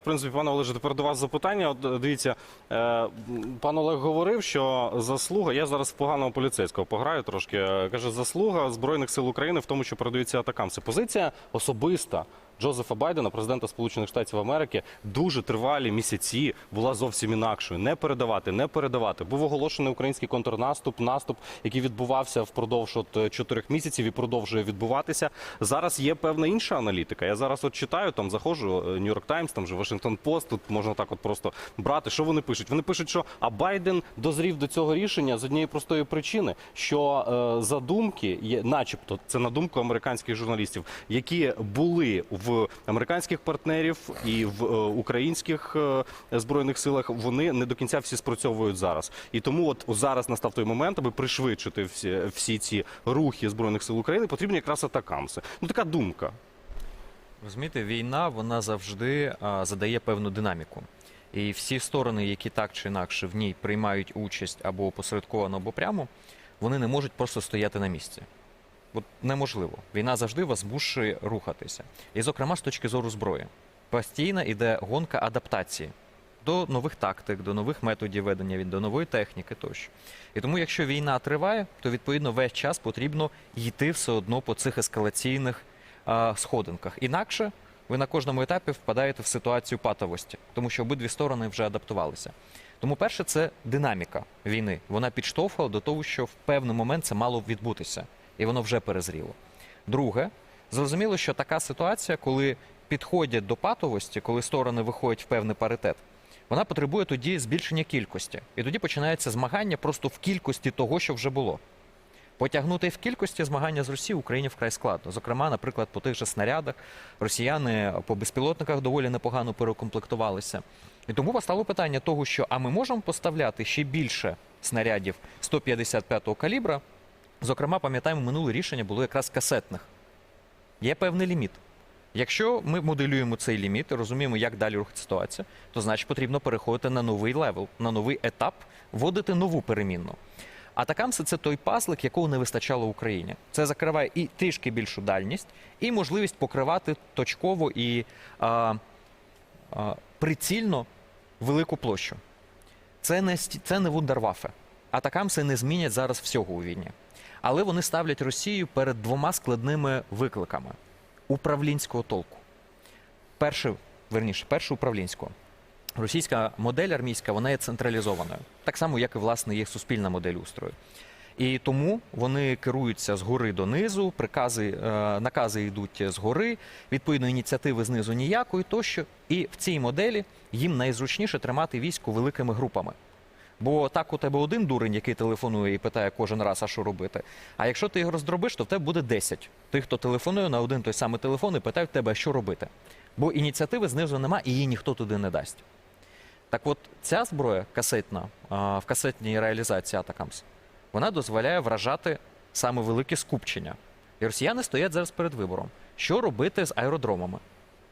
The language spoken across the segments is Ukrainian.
В принципі, пане Олеже, тепер до вас запитання. От е, дивіться, е, пан Олег говорив, що заслуга. Я зараз поганого поліцейського пограю трошки. е, Каже, заслуга збройних сил України в тому, що передаються атакам. Це позиція особиста Джозефа Байдена, президента Сполучених Штатів Америки, дуже тривалі місяці була зовсім інакшою. Не передавати, не передавати. Був оголошений український контрнаступ, наступ, який відбувався впродовж от е, чотирьох місяців і продовжує відбуватися. Зараз є певна інша аналітика. Я зараз от читаю, там заходжу, Нью-Йорк Таймс, там же Вашингтон Пост. Тут можна так от просто брати. Що вони пишуть? Вони пишуть, що а Байден дозрів до цього рішення з однієї простої причини, що е, задумки є, начебто, це на думку американських журналістів, які були в американських партнерів і в е, українських е, збройних силах, вони не до кінця всі спрацьовують зараз. І тому, от зараз настав той момент, аби пришвидшити всі, всі ці рухи збройних сил України, потрібні якраз атакамси. Ну така думка. Розумієте, війна вона завжди а, задає певну динаміку. І всі сторони, які так чи інакше в ній приймають участь або опосередковано, або прямо, вони не можуть просто стояти на місці. От неможливо. Війна завжди вас змушує рухатися. І, зокрема, з точки зору зброї, постійно йде гонка адаптації до нових тактик, до нових методів ведення, від- до нової техніки тощо. І тому, якщо війна триває, то відповідно весь час потрібно йти все одно по цих ескалаційних а, сходинках. Інакше ви на кожному етапі впадаєте в ситуацію патовості, тому що обидві сторони вже адаптувалися. Тому, перше, це динаміка війни. Вона підштовхувала до того, що в певний момент це мало відбутися, і воно вже перезріло. Друге, зрозуміло, що така ситуація, коли підходять до патовості, коли сторони виходять в певний паритет, вона потребує тоді збільшення кількості. І тоді починається змагання просто в кількості того, що вже було. Потягнути в кількості змагання з Росією Україні вкрай складно. Зокрема, наприклад, по тих же снарядах росіяни по безпілотниках доволі непогано перекомплектувалися. І тому постало питання того, що а ми можемо поставляти ще більше снарядів 155-го калібра. Зокрема, пам'ятаємо, минуле рішення було якраз касетних. Є певний ліміт. Якщо ми моделюємо цей ліміт і розуміємо, як далі рухати ситуація, то значить потрібно переходити на новий левел, на новий етап, вводити нову перемінну. Атакамси це той пазлик, якого не вистачало Україні. Це закриває і трішки більшу дальність, і можливість покривати точково і а, а, прицільно велику площу. Це не, це не вундервафе. Атакамси не змінять зараз всього у війні. Але вони ставлять Росію перед двома складними викликами управлінського толку. Перше, верніше, перше управлінського. Російська модель армійська вона є централізованою, так само, як і власне є суспільна модель устрою. І тому вони керуються згори донизу, прикази, е, накази йдуть згори, відповідно, ініціативи знизу ніякої тощо. І в цій моделі їм найзручніше тримати військо великими групами. Бо так у тебе один дурень, який телефонує і питає кожен раз, а що робити. А якщо ти його роздробиш, то в тебе буде 10 тих, хто телефонує на один той самий телефон і питають тебе, що робити. Бо ініціативи знизу нема і її ніхто туди не дасть. Так от ця зброя касетна в касетній реалізації Атакамс, вона дозволяє вражати саме велике скупчення. І росіяни стоять зараз перед вибором, що робити з аеродромами,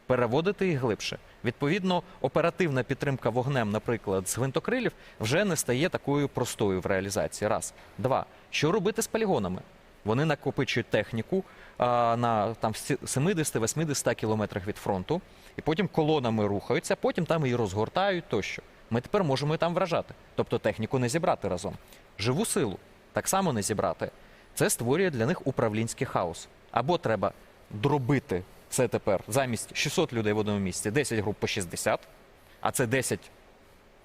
переводити їх глибше. Відповідно, оперативна підтримка вогнем, наприклад, з гвинтокрилів, вже не стає такою простою в реалізації. Раз. Два. Що робити з полігонами? Вони накопичують техніку а, на там 70-80 кілометрах від фронту, і потім колонами рухаються, потім там її розгортають тощо. Ми тепер можемо і там вражати. Тобто техніку не зібрати разом. Живу силу так само не зібрати. Це створює для них управлінський хаос. Або треба дробити це тепер замість 600 людей в одному місці, 10 груп по 60, а це 10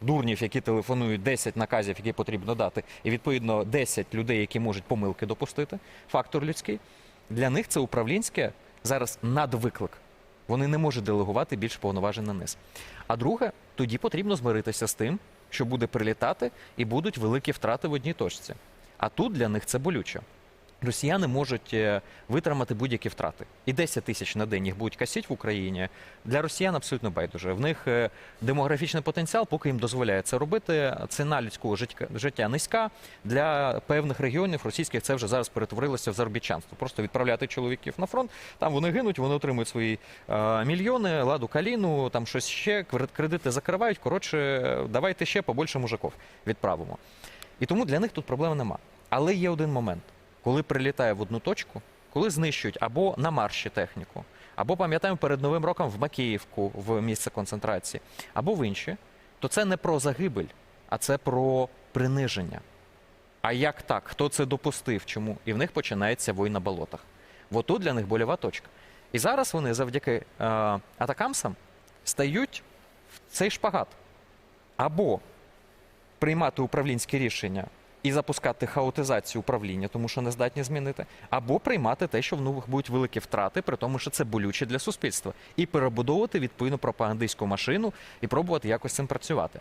дурнів, які телефонують, 10 наказів, які потрібно дати, і відповідно 10 людей, які можуть помилки допустити, фактор людський. Для них це управлінське зараз надвиклик. Вони не можуть делегувати більше повноважень на низ. А друге, тоді потрібно змиритися з тим, що буде прилітати і будуть великі втрати в одній точці. А тут для них це болюче. Росіяни можуть е, витримати будь-які втрати. І 10 тисяч на день їх будуть касіть в Україні. Для росіян абсолютно байдуже. В них е, демографічний потенціал, поки їм дозволяє це робити. Ціна людського життя, низька. Для певних регіонів російських це вже зараз перетворилося в заробітчанство. Просто відправляти чоловіків на фронт. Там вони гинуть, вони отримують свої е, мільйони, ладу каліну, там щось ще, кр- кредити закривають. Коротше, давайте ще побольше мужиків відправимо. І тому для них тут проблем нема. Але є один момент, коли прилітає в одну точку, коли знищують або на марші техніку, або пам'ятаємо перед Новим роком в Макіївку, в місце концентрації, або в інші, то це не про загибель, а це про приниження. А як так? Хто це допустив? Чому? І в них починається вой на болотах. От тут для них больова точка. І зараз вони завдяки е, атакамсам стають в цей шпагат. Або приймати управлінські рішення і запускати хаотизацію управління, тому що не здатні змінити, або приймати те, що в нових будуть великі втрати, при тому, що це болюче для суспільства, і перебудовувати відповідну пропагандистську машину і пробувати якось цим працювати.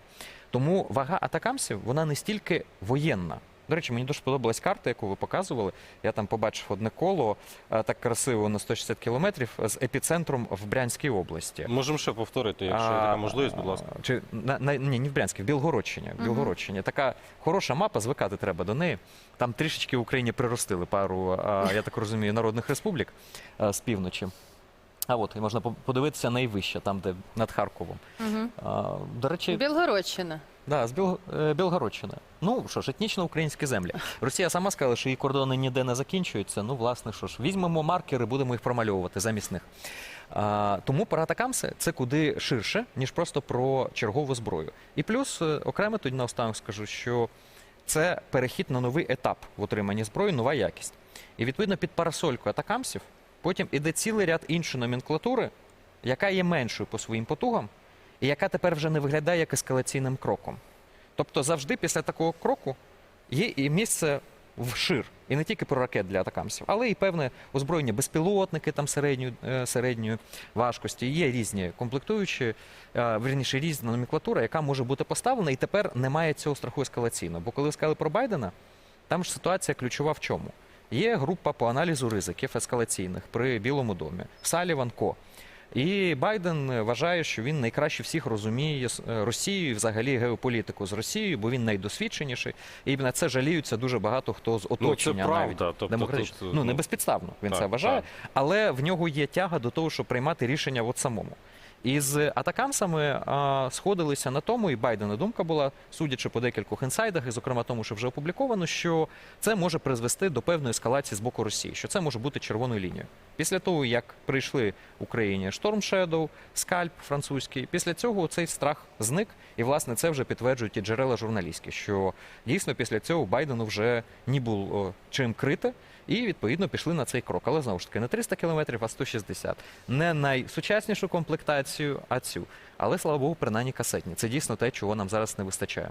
Тому вага атакамсів вона не стільки воєнна. До речі, мені дуже подобалась карта, яку ви показували. Я там побачив одне коло е, так красиво на 160 кілометрів з епіцентром в Брянській області. Можемо ще повторити, якщо є така можливість, будь ласка. Чи на, на ні, не в Брянській, в Білгородщині. В Білгородщині. Така хороша мапа, звикати треба до неї. Там трішечки в Україні приростили пару, а, я так розумію, народних республік а, з півночі. А от і можна по- подивитися найвище, там, де над Харковом. Угу. А, до речі, Білгородщина. Да, з Біл... е, Білгородщини. Ну що ж, етнічно українські землі. Росія сама сказала, що її кордони ніде не закінчуються. Ну, власне, що ж, візьмемо маркери, будемо їх промальовувати замість них. А, тому про атакамси це куди ширше, ніж просто про чергову зброю. І плюс е, окремо тоді наостанок скажу, що це перехід на новий етап в отриманні зброї, нова якість. І відповідно під парасолькою атакамсів потім іде цілий ряд іншої номенклатури, яка є меншою по своїм потугам, і яка тепер вже не виглядає як ескалаційним кроком. Тобто завжди після такого кроку є і місце вшир. І не тільки про ракет для атакамсів, але і певне озброєння безпілотники там середньої, е, середньої важкості. Є різні комплектуючі, е, вірніше різна номенклатура, яка може бути поставлена, і тепер немає цього страху ескалаційного. Бо коли сказали про Байдена, там ж ситуація ключова в чому? Є група по аналізу ризиків ескалаційних при Білому домі, Саліван Ко. І Байден вважає, що він найкраще всіх розуміє е, Росію і взагалі геополітику з Росією, бо він найдосвідченіший. І на це жаліються дуже багато хто з Ну, це оточення правда. навіть Тобто демократично. тут, ну не ну, безпідставно він так, це вважає, так. але в нього є тяга до того, щоб приймати рішення от самому. І з атакамсами а, сходилися на тому, і Байдена думка була, судячи по декількох інсайдах, і зокрема тому, що вже опубліковано, що це може призвести до певної ескалації з боку Росії, що це може бути червоною лінією. Після того, як прийшли Україні Storm Shadow, скальп французький, після цього цей страх зник, і власне це вже підтверджують і джерела журналістські, що дійсно після цього Байдену вже не було чим крити. І відповідно пішли на цей крок. Але знову ж таки не 300 кілометрів, а 160. Не найсучаснішу комплектацію, а цю. Але слава Богу, принаймні касетні. Це дійсно те, чого нам зараз не вистачає.